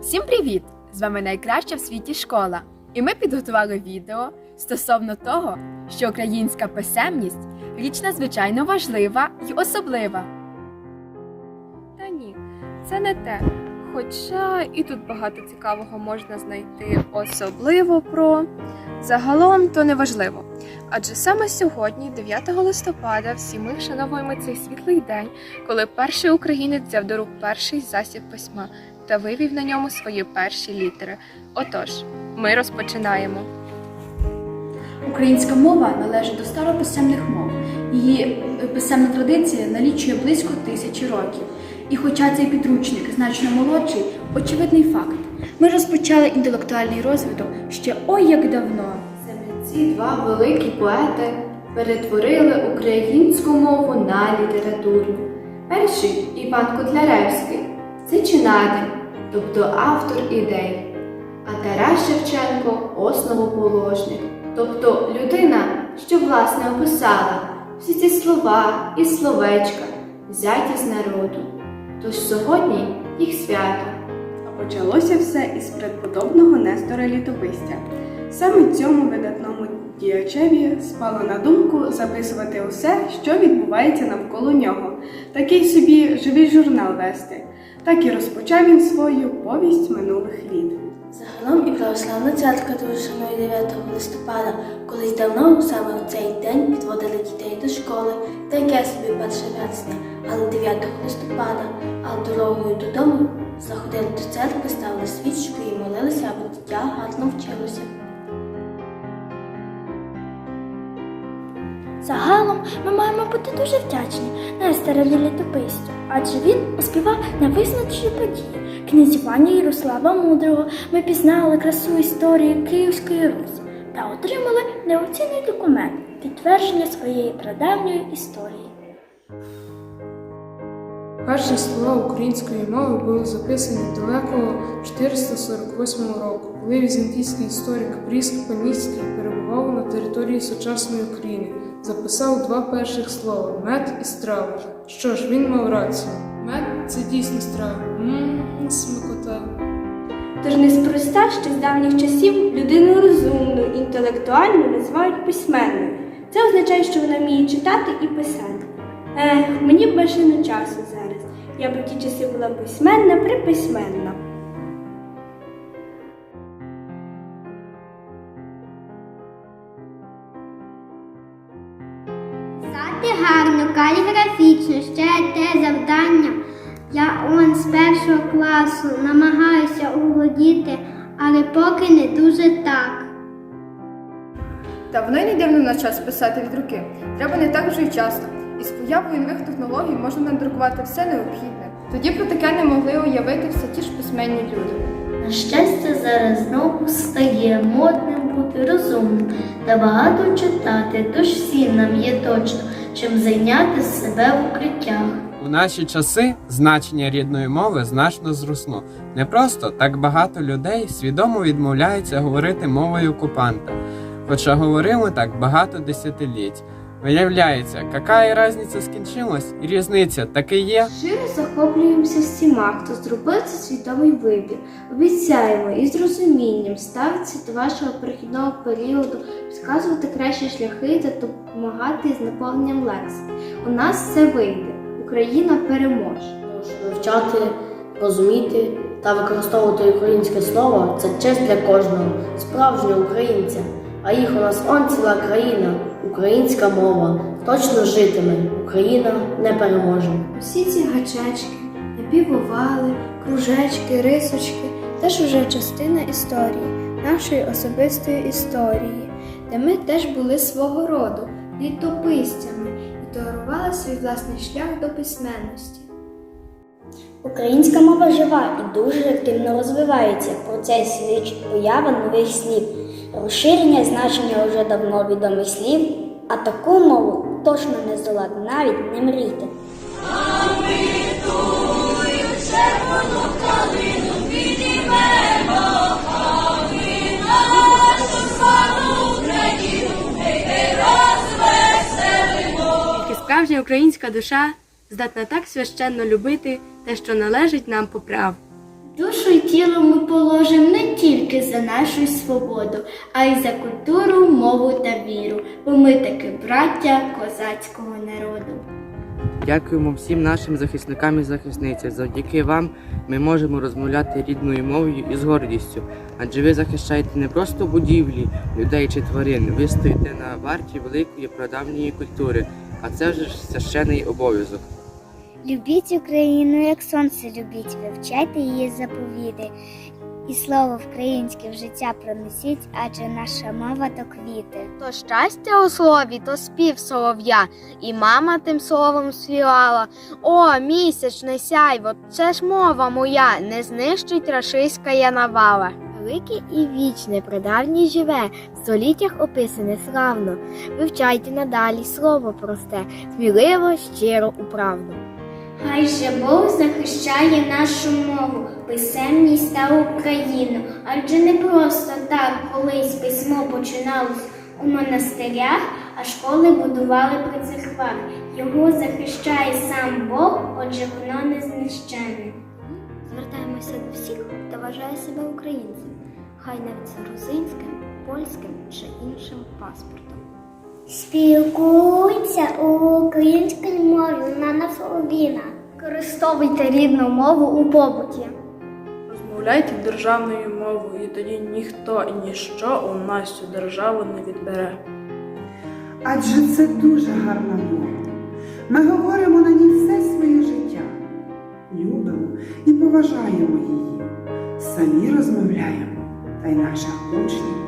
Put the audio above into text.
Всім привіт! З вами найкраща в світі школа. І ми підготували відео стосовно того, що українська писемність річ надзвичайно важлива і особлива. Та ні, це не те. Хоча і тут багато цікавого можна знайти, особливо про загалом то не важливо. Адже саме сьогодні, 9 листопада, всі ми вшановуємо цей світлий день, коли перший українець взяв до рук перший засіб письма та вивів на ньому свої перші літери. Отож, ми розпочинаємо. Українська мова належить до старописемних мов. Її е, писемна традиція налічує близько тисячі років. І хоча цей підручник значно молодший, очевидний факт. Ми розпочали інтелектуальний розвиток ще ой як давно. Саме ці два великі поети перетворили українську мову на літературу. Перший Іван Котляревський це чинатель, тобто автор ідей, а Тарас Шевченко основоположник, тобто людина, що власне описала всі ці слова і словечка, взяті з народу. Тож сьогодні їх свято. А почалося все із предподобного Нестора Літописця. Саме цьому видатному діячеві спало на думку записувати усе, що відбувається навколо нього, такий собі живий журнал вести. Так і розпочав він свою повість минулих літ. Загалом і православна церква дуже шанує 9 листопада. Колись давно саме в цей день підводили дітей до школи, та яке собі 1 вересня, але 9 листопада, а дорогою додому заходили до церкви, ставили свічку і молилися, аби дитя гарно вчилося. Загалом ми маємо бути дуже вдячні Нестерові літописцю, адже він оспівав на визначні події князювання Ярослава Мудрого. Ми пізнали красу історії Київської Русі та отримали неоцінний документ підтвердження своєї прадавньої історії. Перші слова української мови були записані далеко 448 року, коли візантійський історик Пріск Паніцький перебував на території сучасної України. Записав два перших слова мед і страва. Що ж, він мав рацію. Мед це дійсно страва. Ммм, смакота. Тож неспроста, що з давніх часів людину розумну, інтелектуальну називають письменною. Це означає, що вона вміє читати і писати. Ех, мені б не часу зараз. Я б у ті часи була письменна, приписьменна. Писати гарно, каліграфічно, ще те завдання. Я он з першого класу намагаюся угодіти, але поки не дуже так. Та воно й не дивно на час писати від руки. Треба не так вже й часто. І з появою нових технологій можна надрукувати все необхідне. Тоді про таке не могли уявити все ті ж письменні люди. На щастя, зараз знову стає модним бути розумним та багато читати, тож всім нам є точно чим зайняти себе в укриттях. У наші часи значення рідної мови значно зросло. Не просто так багато людей свідомо відмовляються говорити мовою окупанта, хоча говорили так багато десятиліть. Виявляється, яка різниця скінчилась, і різниця таки є. Щиро захоплюємося всіма, хто зробив цей свідомий вибір. Обіцяємо і з розумінням ставитися до вашого перехідного періоду, підказувати кращі шляхи та допомагати з наповненням лексики. У нас все вийде. Україна переможе. Вивчати, розуміти та використовувати українське слово це честь для кожного справжнього українця. А їх у нас он ціла країна, українська мова точно житиме. Україна не переможе. Усі ці гачечки, напівовали, кружечки, рисочки теж уже частина історії, нашої особистої історії, де ми теж були свого роду літописцями і дарували свій власний шлях до письменності. Українська мова жива і дуже активно розвивається. Про це свідчить поява нових слів, розширення значення вже давно відомих слів, а таку мову точно не здолати, навіть не мрійте. Справжня українська душа здатна так священно любити те, що належить нам по праву. Душу й тіло ми положимо не тільки за нашу свободу, а й за культуру, мову та віру, бо ми таки браття козацького народу. Дякуємо всім нашим захисникам і захисницям. Завдяки вам ми можемо розмовляти рідною мовою і з гордістю. Адже ви захищаєте не просто будівлі, людей чи тварин, ви стоїте на варті великої прадавньої культури, а це вже священий обов'язок. Любіть Україну, як сонце любіть, вивчайте її заповіти. І слово українське в життя пронесіть, адже наша мова то квіти. То щастя у слові, то спів солов'я, і мама тим словом співала. О, місячне сяйво, це ж мова моя, не знищить рашиська я навала. Велике і вічне, прадавнє живе, в століттях описане славно. Вивчайте надалі слово просте, сміливо, щиро, управно. Хай же Бог захищає нашу мову, писемність та Україну, адже не просто так колись письмо починалось у монастирях, а школи будували при церквах. Його захищає сам Бог, отже воно не знищене. Звертаємося до всіх, хто вважає себе українцем, хай навіть з грузинським, польським чи іншим паспортом. Спілкуйся українською мовою на нафоліна. Користовуйте рідну мову у побуті. Розмовляйте державною мовою, і тоді ніхто і ніщо у нас цю державу не відбере. Адже це дуже гарна мова. Ми говоримо на ній все своє життя, любимо і поважаємо її, самі розмовляємо, та й наших учнів